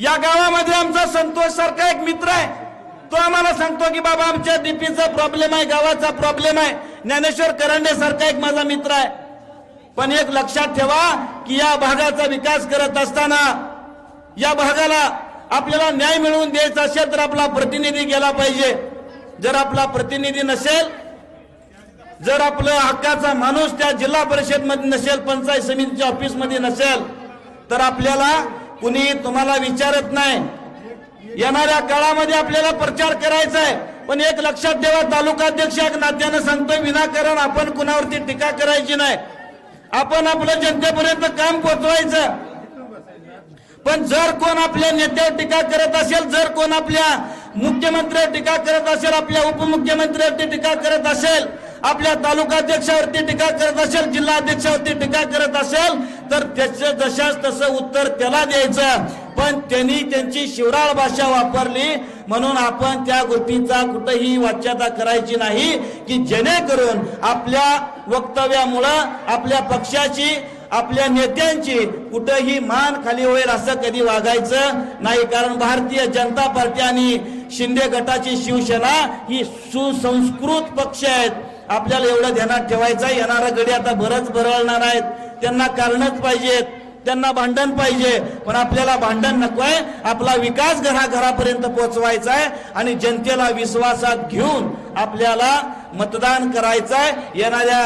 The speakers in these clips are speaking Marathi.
या गावामध्ये आमचा संतोष सारखा एक मित्र आहे. तो आम्हाला सांगतो की बाबा आमच्या डीपीचा प्रॉब्लेम आहे गावाचा प्रॉब्लेम आहे. ज्ञानेश्वर करंडे सारखा एक माझा मित्र आहे. पण एक लक्षात ठेवा की या भागाचा विकास करत असताना या भागाला आपल्याला न्याय मिळवून द्यायचा असेल तर आपला प्रतिनिधी गेला पाहिजे. जर आपला प्रतिनिधी नसेल जर आपलं हक्काचा माणूस त्या जिल्हा परिषदमध्ये नसेल पंचायत समितीच्या ऑफिसमध्ये नसेल तर आपल्याला कुणी तुम्हाला विचारत नाही. येणाऱ्या काळामध्ये आपल्याला प्रचार करायचा आहे. पण एक लक्षात ठेवा तालुकाध्यक्ष एक नात्यानं सांगतोय विनाकारण आपण कुणावरती टीका करायची नाही. आपण आपलं जनतेपर्यंत काम पोहोचवायचं पण जर कोण आपल्या नेत्यावर टीका करत असेल जर कोण आपल्या मुख्यमंत्र्यावर टीका करत असेल आपल्या उपमुख्यमंत्र्यावरती टीका करत असेल आपल्या तालुकाध्यक्षावरती टीका करत असेल जिल्हाध्यक्षावरती टीका करत असेल तर त्याचं जशाच तसं उत्तर त्याला द्यायचं. पण त्यांनी त्यांची शिवराळ भाषा वापरली म्हणून आपण त्या गोष्टीचा कुठंही वाच्यता करायची नाही की जेणेकरून आपल्या वक्तव्यामुळं आपल्या पक्षाची आपल्या नेत्यांची कुठंही मान खाली होईल असं कधी वागायचं नाही. कारण भारतीय जनता पार्टी आणि शिंदे गटाची शिवसेना ही सुसंस्कृत पक्ष आहेत. आपल्याला एवढं ध्यानात ठेवायचं आहे. येणारा गडी आता बरंच बरळणार आहेत. त्यांना कारणच पाहिजेत. त्यांना भांडण पाहिजे. पण आपल्याला भांडण नकोय आपला विकास घराघरापर्यंत पोहोचवायचा आहे आणि जनतेला विश्वासात घेऊन आपल्याला मतदान करायचं आहे. येणाऱ्या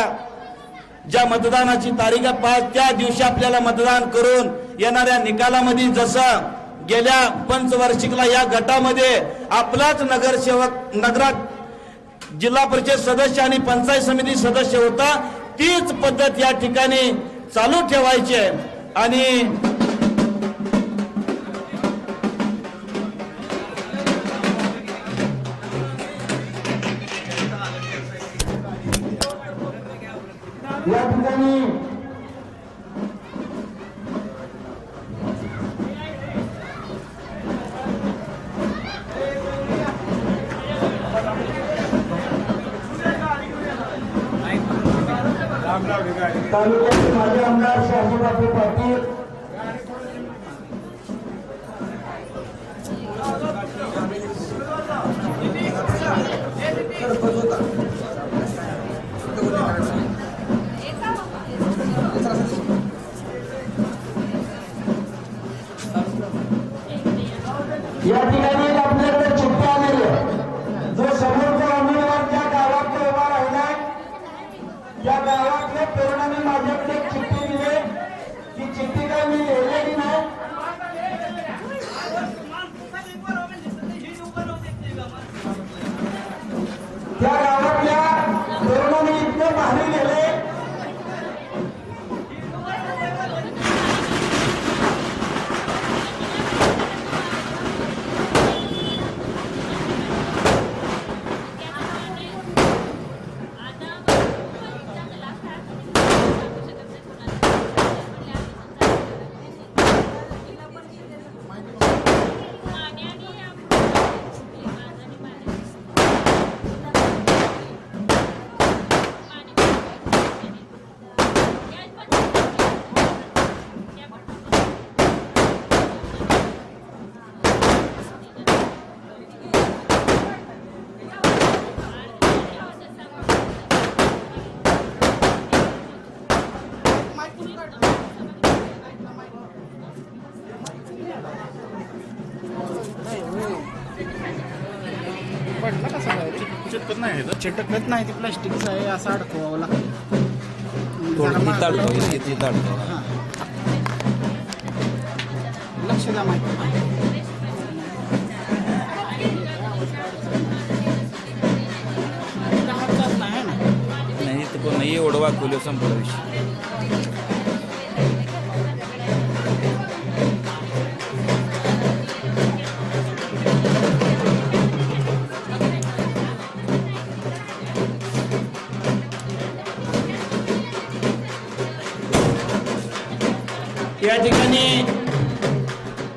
ज्या मतदानाची तारीख आहे पाच त्या दिवशी आपल्याला मतदान करून येणाऱ्या निकालामध्ये जसं गेल्या पंचवार्षिकला या गटामध्ये आपलाच नगरसेवक नगरात जिल्हा परिषद सदस्य आणि पंचायत समिती सदस्य होता. तीच पद्धत या ठिकाणी चालू ठेवायची आहे. आणि या चिटकत नाही ते प्लास्टिकचं आहे असं अडकवावं लागतं. लक्ष द्या माहिती नाही ना? नाही तर पण नाही एवढं वाकवलं संपला विषय. या ठिकाणी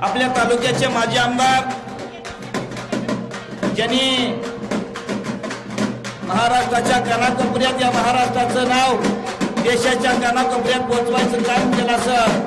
आपल्या तालुक्याचे माजी आमदार ज्यांनी महाराष्ट्राच्या कानाकोपऱ्यात या महाराष्ट्राचं नाव देशाच्या कानाकोपऱ्यात पोहोचवायचं काम केलं असं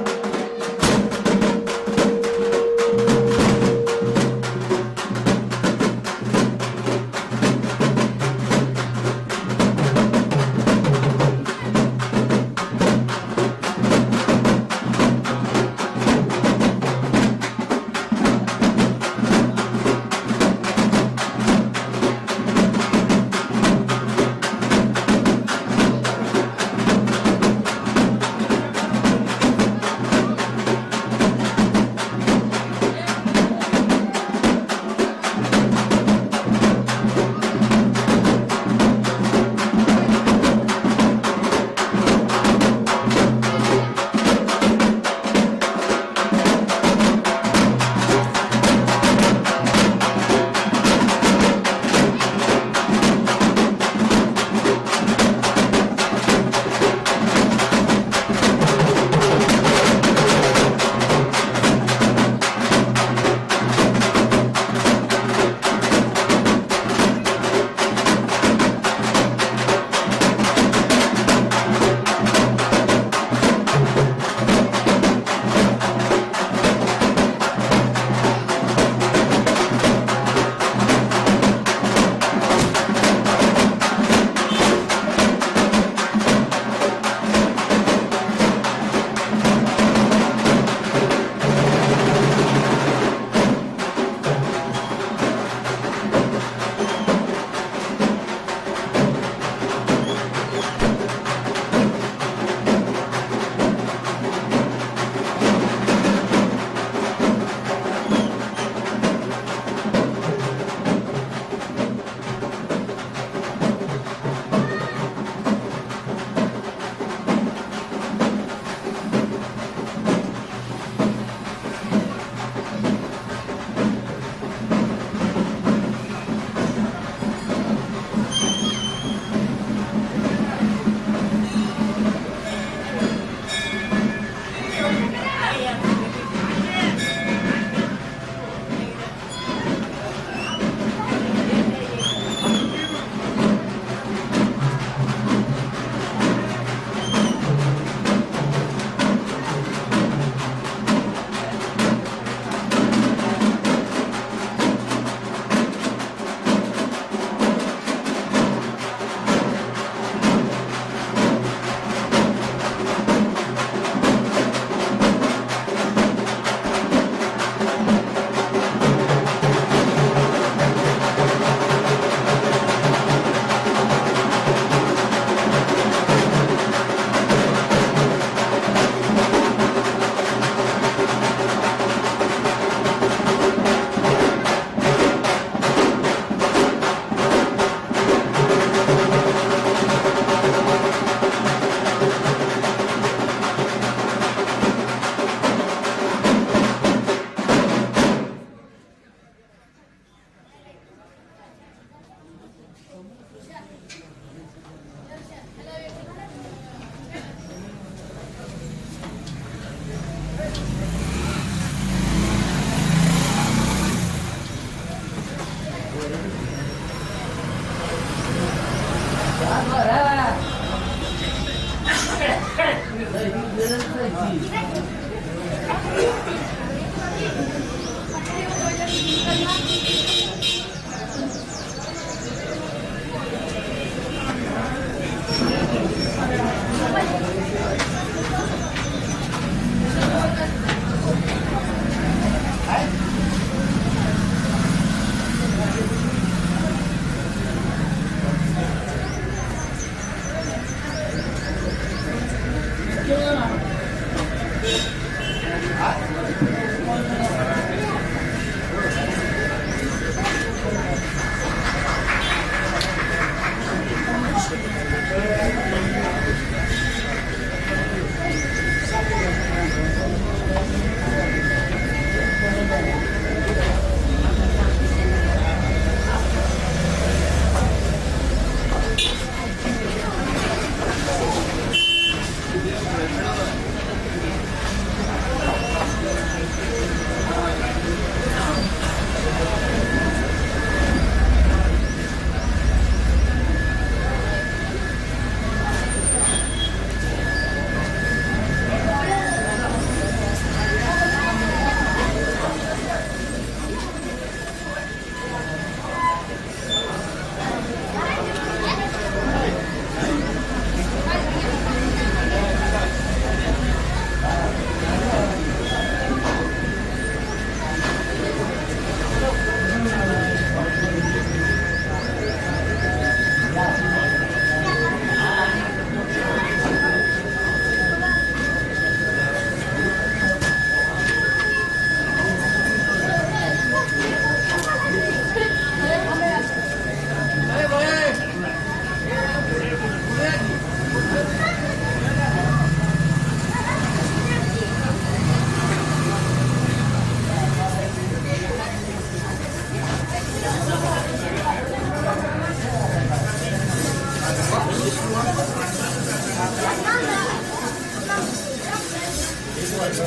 Thank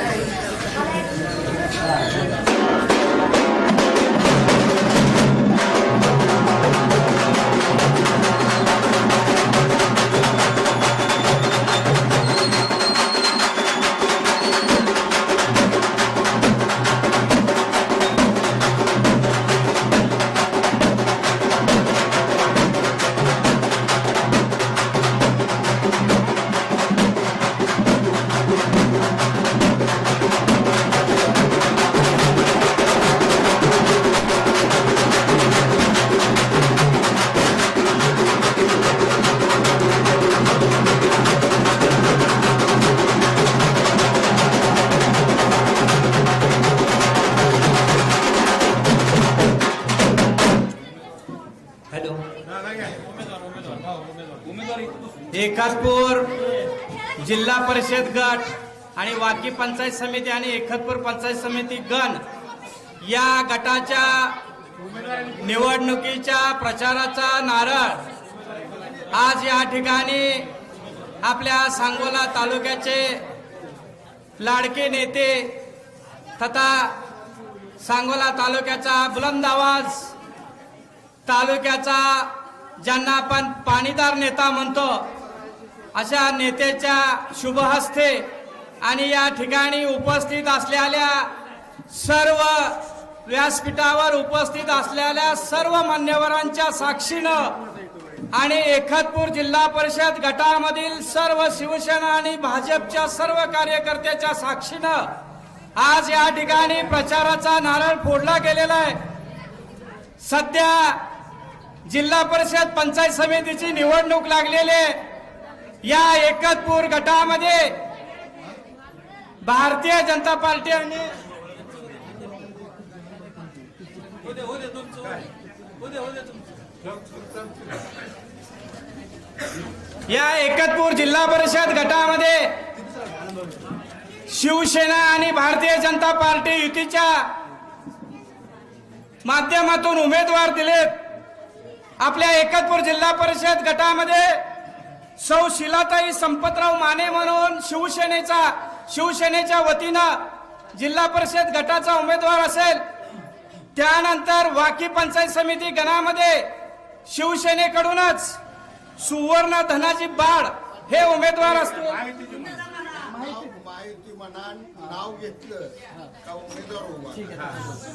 you. एकातपूर जिल्हा परिषद गट आणि वाकी पंचायत समिती आणि एकतपूर पंचायत समिती गण या गटाच्या निवडणुकीच्या प्रचाराचा नारळ आज या ठिकाणी आपल्या सांगोला तालुक्याचे लाडके नेते तथा सांगोला तालुक्याचा बुलंद आवाज तालुक्याचा ज्यांना आपण पाणीदार नेता म्हणतो अशा नेत्याच्या शुभहस्ते आणि या ठिकाणी उपस्थित असलेल्या सर्व व्यासपीठावर उपस्थित असलेल्या सर्व मान्यवरांच्या साक्षीनं आणि एखतपूर जिल्हा परिषद गटामधील सर्व शिवसेना आणि भाजपच्या सर्व कार्यकर्त्याच्या साक्षीनं आज या ठिकाणी प्रचाराचा नारळ फोडला गेलेला आहे. सध्या जिल्हा परिषद पंचायत समितीची निवडणूक लागलेली या एकतपूर गटामध्ये भारतीय जनता पार्टी आणि या एकतपूर जिल्हा परिषद गटामध्ये शिवसेना आणि भारतीय जनता पार्टी युतीच्या माध्यमातून उमेदवार दिलेत. आपल्या एकतपूर जिल्हा परिषद गटामध्ये सौ शिलाताई संपतराव माने म्हणून शिवसेनेचा शिवसेनेच्या वतीनं जिल्हा परिषद गटाचा उमेदवार असेल. त्यानंतर वाकी पंचायत समिती गणामध्ये शिवसेनेकडूनच सुवर्ण धनाजी बाळ हे उमेदवार असतील. माहिती म्हणा नाव घेतलं का उमेदवार उभा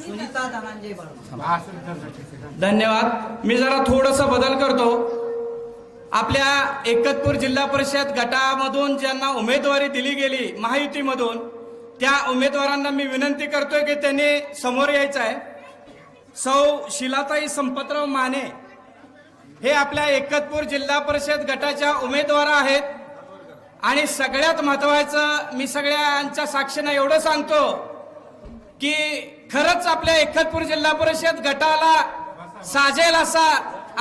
सुनीता धनंजय बळवंत धन्यवाद. मी जरा थोडस बदल करतो. आपल्या एकतपूर जिल्हा परिषद गटामधून ज्यांना उमेदवारी दिली गेली महायुतीमधून त्या उमेदवारांना मी विनंती करतोय की त्यांनी समोर यायचं आहे. सौ शिलाताई संपतराव माने हे आपल्या एकतपूर जिल्हा परिषद गटाच्या उमेदवार आहेत. आणि सगळ्यात महत्वाचं मी सगळ्यांच्या साक्षीनं एवढं सांगतो की खरंच आपल्या एकतपूर जिल्हा परिषद गटाला साजेल असा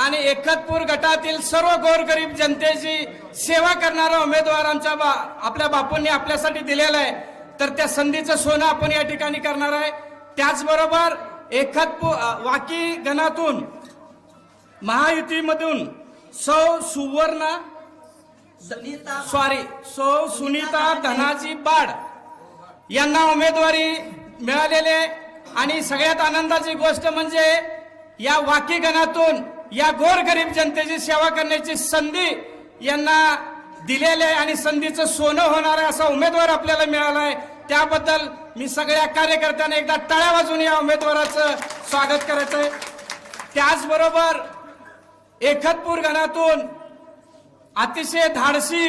आणि एकतपूर गटातील सर्व गोरगरीब जनतेची सेवा करणारा उमेदवार आमच्या बा आपल्या बापूंनी आपल्यासाठी दिलेला आहे. तर त्या संधीचं सोनं आपण या ठिकाणी करणार आहे. त्याचबरोबर एखतपूर वाकी गणातून महायुतीमधून सौ सुवर्ण सॉरी सो सुनीता धनाजी बाड यांना उमेदवारी मिळालेले आणि सगळ्यात आनंदाची गोष्ट म्हणजे या वाकी गणातून या गोरगरीब जनतेची सेवा करण्याची संधी यांना दिलेली आहे. आणि संधीचं सोनं होणार आहे असा उमेदवार आपल्याला मिळाला आहे. त्याबद्दल मी सगळ्या कार्यकर्त्यांना एकदा टाळ्या वाजून या उमेदवाराचं स्वागत करायचं आहे त्याचबरोबर एकतपूर गणातून अतिशय धाडसी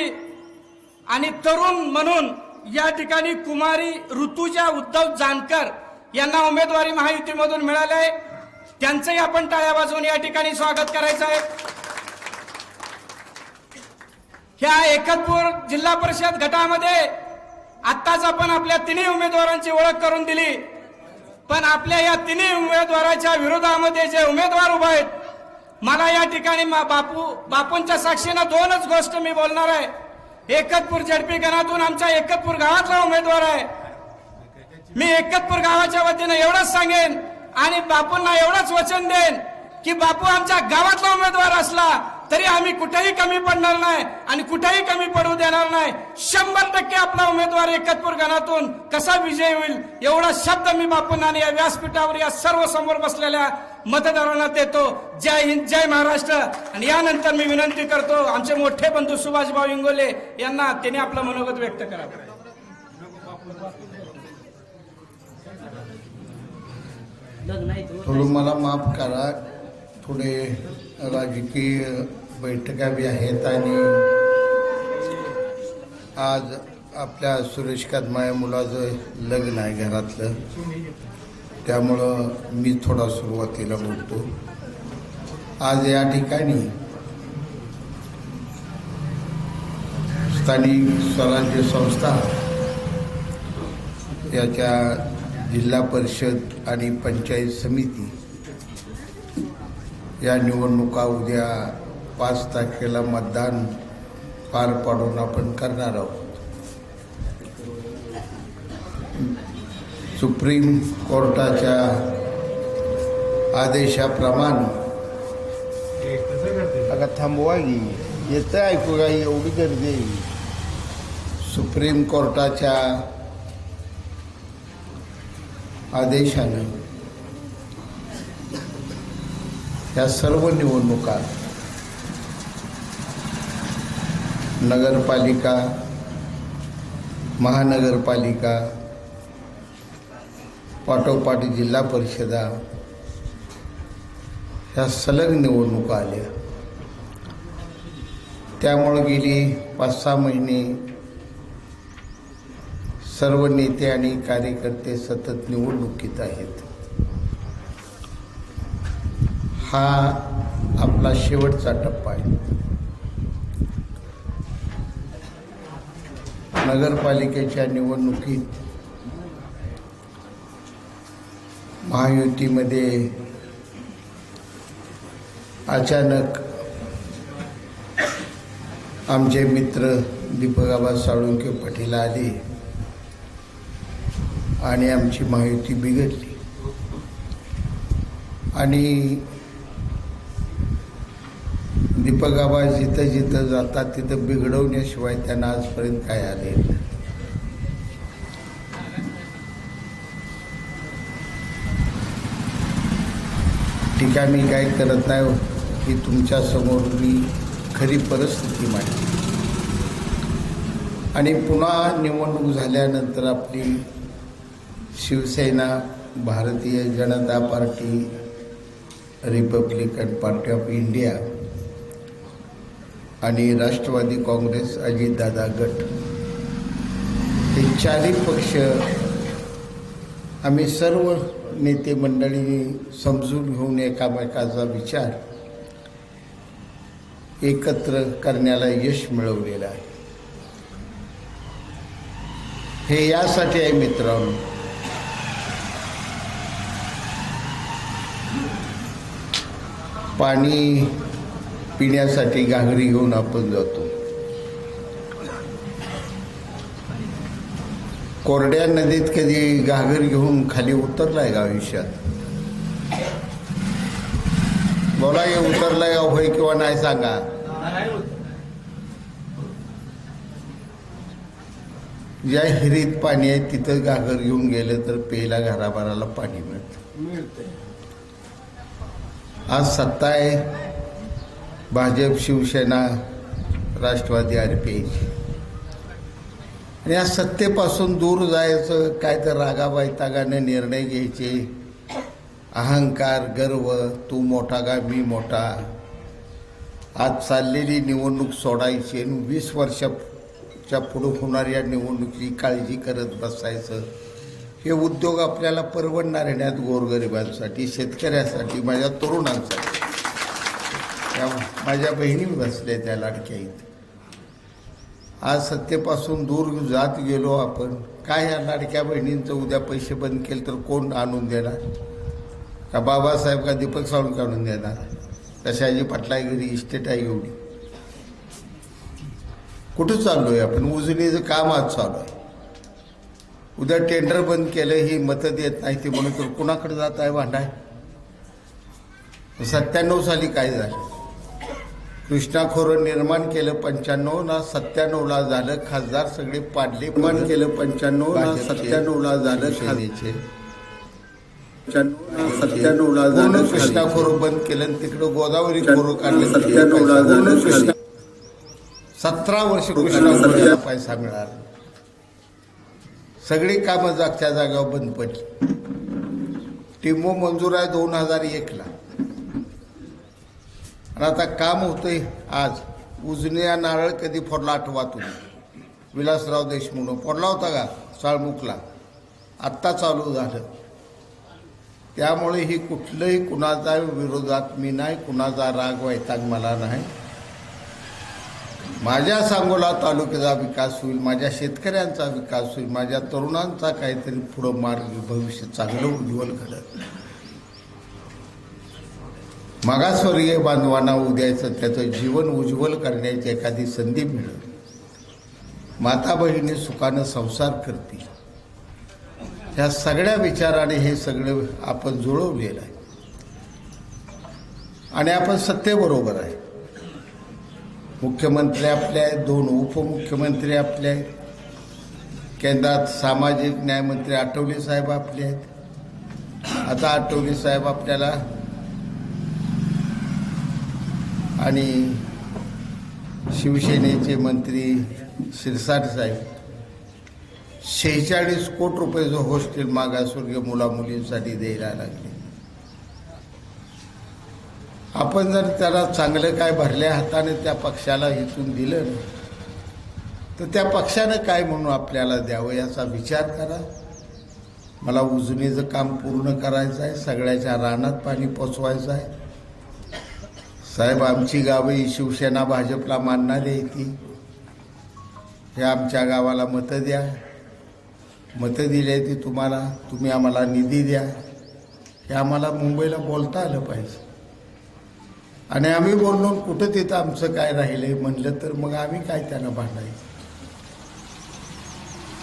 आणि तरुण म्हणून या ठिकाणी कुमारी ऋतुजा उद्धव जानकर यांना उमेदवारी महायुतीमधून मिळाली आहे. त्यांचंही आपण टाळ्या वाजवून या ठिकाणी स्वागत करायचं आहे. ह्या एकतपूर जिल्हा परिषद गटामध्ये आत्ताच आपण आपल्या तिन्ही उमेदवारांची ओळख करून दिली. पण आपल्या या तिन्ही उमेदवाराच्या विरोधामध्ये जे उमेदवार उभे आहेत मला या ठिकाणी मा- बापू बापूंच्या साक्षीनं दोनच गोष्ट मी बोलणार आहे. एकतपूर झडपी गणातून आमच्या एकतपूर गावातला उमेदवार आहे. मी एकतपूर गावाच्या वतीनं एवढंच सांगेन आणि बापूंना एवढंच वचन देन की बापू आमच्या गावातला उमेदवार असला तरी आम्ही कुठेही कमी पडणार नाही आणि कुठेही कमी पडू देणार नाही. शंभर टक्के आपला उमेदवार एकतपूर गणातून कसा विजय होईल एवढा शब्द मी बापून आणि या व्यासपीठावर या सर्व समोर बसलेल्या मतदारांना देतो. जय हिंद जय महाराष्ट्र. आणि यानंतर मी विनंती करतो आमचे मोठे बंधू सुभाषभाऊ इंगोले यांना त्यांनी आपलं मनोगत व्यक्त करावं थोडं मला माफ करा थोडे राजकीय बैठका बी आहेत आणि आज आपल्या सुरेश कदमा मुलाचं लग्न आहे घरातलं. त्यामुळं मी थोडा सुरुवातीला बोलतो. आज या ठिकाणी स्थानिक स्वराज्य संस्था याच्या जिल्हा परिषद आणि पंचायत समिती या निवडणुका उद्या पाच तारखेला मतदान पार पाडून आपण करणार आहोत. सुप्रीम कोर्टाच्या आदेशाप्रमाणे आता थांबवा की. येतं ऐकू का एवढी गर्दी आहे. सुप्रीम कोर्टाच्या आदेशानं या सर्व निवडणुका नगरपालिका महानगरपालिका पाठोपाठ जिल्हा परिषदा ह्या सलग निवडणुका आल्या. त्यामुळं गेली पाच सहा महिने सर्व नेते आणि कार्यकर्ते सतत निवडणुकीत आहेत. हा आपला शेवटचा टप्पा आहे. नगरपालिकेच्या निवडणुकीत महायुतीमध्ये अचानक आमचे मित्र दीपकाबा साळुंके पाटील आले आणि आमची महायुती बिघडली. आणि दीपकाबा जिथं जिथं जातात तिथं बिघडवण्याशिवाय त्यांना आजपर्यंत काय आले? टीका मी काय करत नाही हो, की तुमच्यासमोर मी खरी परिस्थिती मांडली. आणि पुन्हा निवडणूक झाल्यानंतर आपली Shivsena Bharatiya Janata party republican party of India आणि राष्ट्रवादी काँग्रेस अजितदादा गट. हे चारही पक्ष आम्ही सर्व नेते मंडळी समजून घेऊन एकामेकाचा विचार एकत्र करण्याला यश मिळवलेलं आहे. हे यासाठी आहे मित्रांनो. पाणी पिण्यासाठी घागरी घेऊन आपण जातो. कोरड्या नदीत कधी घागर घेऊन खाली उतरलाय का आयुष्यात? बोला हे उतरलाय का होय किंवा नाही सांगा. ज्या हिरीत पाणी आहे तिथं घागर घेऊन गेलं तर पेला घराभराला पाणी मिळतं. आज सत्ता आहे. भाजप शिवसेना राष्ट्रवादी आर पी आणि या सत्तेपासून दूर जायचं काय तर रागाबायतागाने निर्णय घ्यायचे. अहंकार गर्व तू मोठा का मी मोठा. आज चाललेली निवडणूक सोडायची आणि वीस वर्षाच्या पुढं होणाऱ्या निवडणुकीची काळजी करत बसायचं. हे उद्योग आपल्याला परवडणार येण्यात गोरगरिबांसाठी शेतकऱ्यासाठी माझ्या तरुणांसाठी. त्या माझ्या बहिणी बसल्या त्या लाडक्या इथं. आज सत्तेपासून दूर जात गेलो आपण. काय ह्या लाडक्या बहिणींचं उद्या पैसे बंद केले तर कोण आणून देणार? का बाबासाहेब का दीपक सावंत आणून देणार? कशाची पाटलागिरी इस्टेट आहे एवढी. कुठं आहे आपण? उजनीचं काम आज चालू आहे. उद्या टेंडर बंद केलं ही मतं देत नाही ते म्हणून तर कुणाकडे जात आहे भांडाय? सत्त्याण्णव साली काय झालं? कृष्णा खोरं निर्माण केलं पंच्याण्णव ना सत्त्याण्णवला झालं खासदार सगळे पाडले निर्माण केलं पंच्याण्णव ना सत्त्याण्णवला झालं खाद्याचे सत्त्याण्णवला झालं कृष्णा खोरं बंद केलं आणि तिकडं गोदावरी खोरं काढलं. सत्त्याण्णवला झालं कृष्णा सतरा वर्ष कृष्णा पैसा मिळाला सगळी कामं जागच्या जागावर बंद पडली. टिंबो मंजूर आहे दोन हजार एकला आणि आता काम होतंय आज. उजन्या नारळ कधी फोडला आठवा तुम्ही? विलासराव देशमुख. फोडला होता का? साळमुखला आत्ता चालू झालं. त्यामुळे ही कुठलंही कुणाचा विरोधात मी नाही कुणाचा राग वैताग मला नाही. माझ्या सांगोला तालुक्याचा विकास होईल माझ्या शेतकऱ्यांचा विकास होईल माझ्या तरुणांचा काहीतरी पुढं मार्ग भविष्य चांगलं उज्ज्वल घडत मागासवर्गीय बांधवांना उद्याचं त्याचं जीवन उज्ज्वल करण्याची एखादी संधी मिळेल. माता बहिणी सुखानं संसार करतील. ह्या सगळ्या विचाराने हे सगळं आपण जुळवलेलं आहे. आणि आपण सत्तेबरोबर आहे. मुख्यमंत्री आपले आहेत दोन उपमुख्यमंत्री आपले आहेत. केंद्रात सामाजिक न्यायमंत्री आठवले साहेब आपले आहेत. आता आठवले साहेब आपल्याला आणि शिवसेनेचे मंत्री शिरसाट साहेब शेहेचाळीस कोटी जो हॉस्टेल मागासवर्गीय मुलामुलींसाठी द्यायला लागले. आपण जर त्याला चांगलं काय भरल्या हाताने त्या पक्षाला हिचून दिलं ना, तर त्या पक्षानं काय म्हणून आपल्याला द्यावं याचा विचार करा. मला उजनीचं काम पूर्ण करायचं आहे सगळ्याच्या रानात पाणी पोचवायचं आहे. साहेब आमची गावं ही शिवसेना भाजपला मानणारी आहे ती हे आमच्या गावाला मतं द्या. मतं दिली आहे ती तुम्हाला तुम्ही आम्हाला निधी द्या. हे आम्हाला मुंबईला बोलता आलं पाहिजे. आणि आम्ही बोललो कुठं तिथं आमचं काय राहिलं आहे म्हणलं तर मग आम्ही काय त्यांना भांडायचं?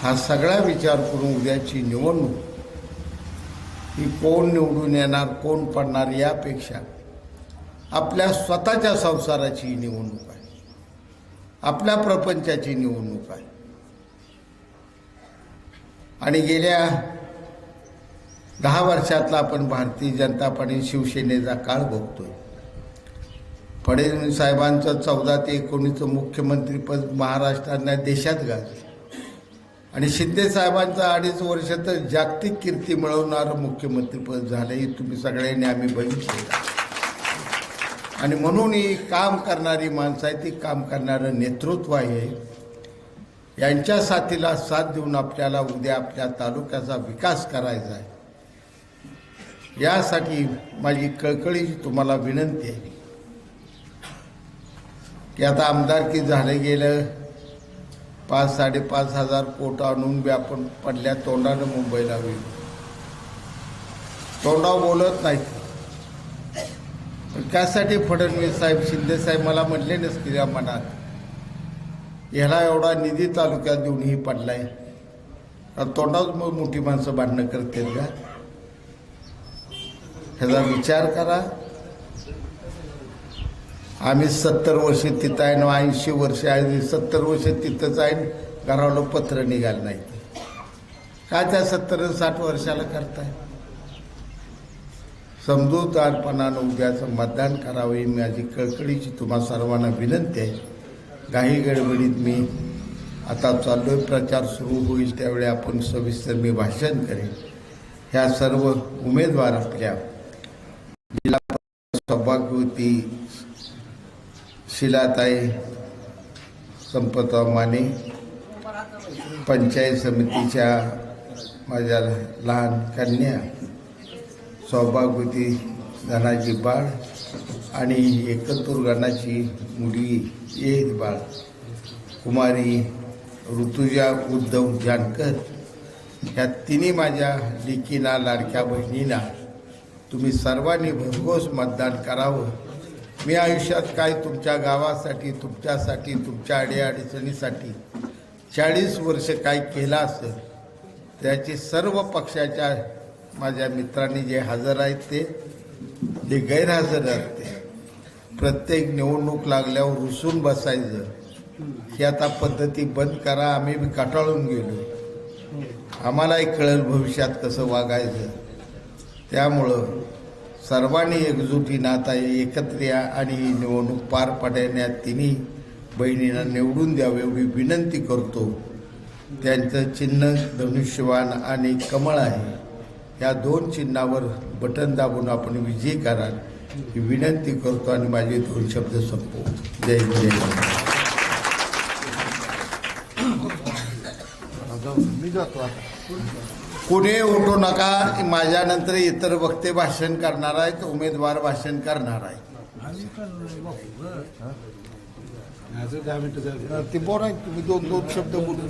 हा सगळा विचार करून उद्याची निवडणूक. ही कोण निवडून येणार कोण पडणार यापेक्षा आपल्या स्वतःच्या संसाराची निवडणूक आहे. आपल्या प्रपंचाची निवडणूक आहे. आणि गेल्या दहा वर्षातला आपण भारतीय जनता पार्टी शिवसेनेचा काळ बघतोय. फडणवीस साहेबांचं चौदा ते एकोणीसचं मुख्यमंत्रीपद महाराष्ट्रांना देशात गाजलं. आणि शिंदे साहेबांचं अडीच वर्ष तर जागतिक कीर्ती मिळवणारं मुख्यमंत्रीपद झालं हे तुम्ही सगळ्यांनी आम्ही बघितलं आणि म्हणून ही काम करणारी माणसं आहे ती काम करणारं नेतृत्व आहे. यांच्या साथीला साथ देऊन आपल्याला उद्या आपल्या तालुक्याचा विकास करायचा आहे. यासाठी माझी कळकळीची तुम्हाला विनंती आहे. की आता आमदारकी झालं गेलं पाच साडेपाच हजार कोट आणून बी आपण पडल्या तोंडानं मुंबईला होईल तोंडावर बोलत नाही त्यासाठी फडणवीस साहेब शिंदे साहेब मला म्हटले नसतील या मनात. ह्याला एवढा निधी तालुक्यात देऊनही पडलाय. आहे तोंडावर मग मोठी माणसं भांडणं करतील का? ह्याचा विचार करा. आम्ही सत्तर वर्ष तिथं आहे ना ऐंशी वर्ष आहे. सत्तर वर्ष तिथंच आहे घरावलं पत्र निघालं नाही काय त्या सत्तर साठ वर्षाला करताय? समजूतदारपणानं उद्याचं मतदान करावं ही माझी कळकळीची तुम्हा सर्वांना विनंती आहे. काही गडबडीत मी आता चाललोय प्रचार सुरू होईल त्यावेळी आपण सविस्तर मी भाषण करेन. ह्या सर्व उमेदवार आपल्या जिल्हा सौभाग्यवती शिलाताई संपतराव माने पंचायत समितीच्या माझ्या लहान कन्या सौभाग्यवती धनाजी बाळ आणि एकतूर गणाची मुली येत बाळ. कुमारी ऋतुजा उद्धव जानकर. ह्या तिन्ही माझ्या लेकीना लाडक्या बहिणींना तुम्ही सर्वांनी भरघोस मतदान करावं. मी आयुष्यात काय तुमच्या गावासाठी तुमच्यासाठी तुमच्या अडीअडचणीसाठी चाळीस वर्ष काय केलं असेल त्याची सर्व पक्षाच्या माझ्या मित्रांनी जे हजर आहेत ते जे गैरहजर आहेत ते प्रत्येक निवडणूक लागल्यावर रुसून बसायचं. ही आता पद्धती बंद करा आम्ही बी कटाळून गेलो. आम्हालाही कळेल भविष्यात कसं वागायचं. त्यामुळं सर्वांनी एकजुटीनं आता एकत्र या आणि ही निवडणूक पार पाडण्यात तिन्ही बहिणींना निवडून द्यावे एवढी विनंती करतो. त्यांचं चिन्ह धनुष्यवान आणि कमळ आहे. या दोन चिन्हावर बटन दाबून आपण विजयी कराल ही विनंती करतो आणि माझे दोन शब्द संपवतो. जय जय कुणी उठू नका माझ्यानंतर इतर वक्ते भाषण करणार आहेत उमेदवार भाषण करणार आहेत. अजून दहा मिनिटं ते बोला तुम्ही दोन दोन शब्द बोलून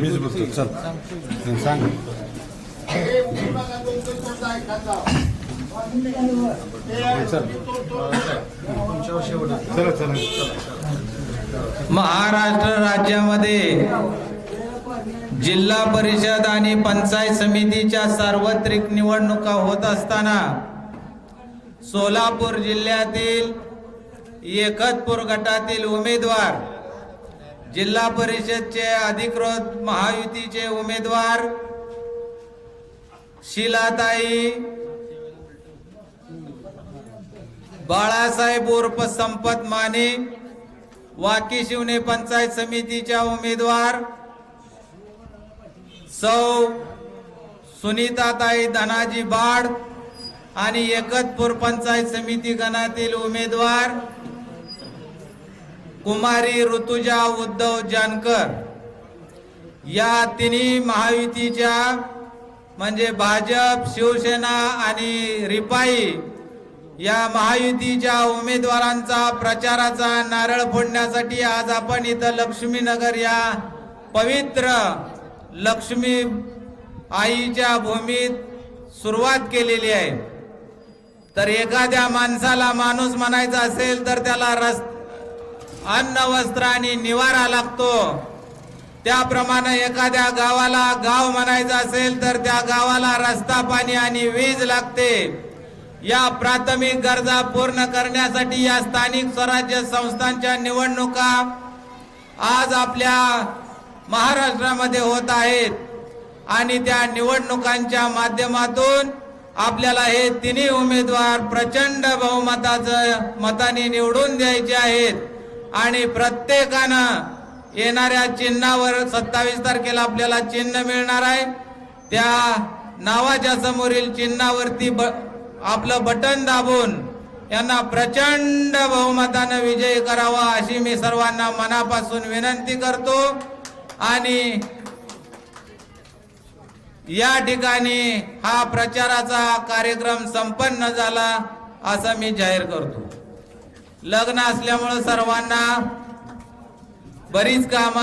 मीच बोलतो चल सांग चला चला महाराष्ट्र राज्यामध्ये जिल्हा परिषद आणि पंचायत समितीच्या सार्वत्रिक निवडणुका होत असताना सोलापूर जिल्ह्यातील एकतपूर गटातील उमेदवार जिल्हा परिषदचे अधिकृत महायुतीचे उमेदवार शिलाताई बाळासाहेब उर्फ संपत माने वाकी शिवने पंचायत समितीच्या उमेदवार सौ सुनीताताई धनाजी बाड आणि एकतपूर पंचायत समिती गणातील उमेदवार कुमारी ऋतुजा उद्धव जानकर. या तिन्ही महायुतीच्या म्हणजे भाजप शिवसेना आणि रिपाई या महायुतीच्या उमेदवारांचा प्रचाराचा नारळ फोडण्यासाठी आज आपण इथं लक्ष्मीनगर या पवित्र लक्ष्मी आईच्या भूमीत सुरुवात केलेली आहे. तर एखाद्या माणसाला माणूस म्हणायचा असेल तर त्याला रस अन्न वस्त्र आणि निवारा लागतो. त्याप्रमाणे एखाद्या गावाला गाव म्हणायचं असेल तर त्या गावाला रस्ता पाणी आणि वीज लागते. या प्राथमिक गरजा पूर्ण करण्यासाठी या स्थानिक स्वराज्य संस्थांच्या निवडणुका आज आपल्या महाराष्ट्रामध्ये होत आहेत. आणि त्या निवडणुकांच्या माध्यमातून आपल्याला हे तिन्ही उमेदवार प्रचंड बहुमताचं मताने निवडून द्यायचे आहेत. आणि प्रत्येकानं येणाऱ्या चिन्हावर सत्तावीस तारखेला आपल्याला चिन्ह मिळणार आहे. त्या नावाच्या समोरील चिन्हावरती ब आपलं बटन दाबून यांना प्रचंड बहुमतानं विजयी करावा अशी मी सर्वांना मनापासून विनंती करतो. आणि या ठिकाणी हा प्रचाराचा कार्यक्रम संपन्न झाला असं मी जाहीर करतो. लग्न असल्यामुळं सर्वांना बरीच कामं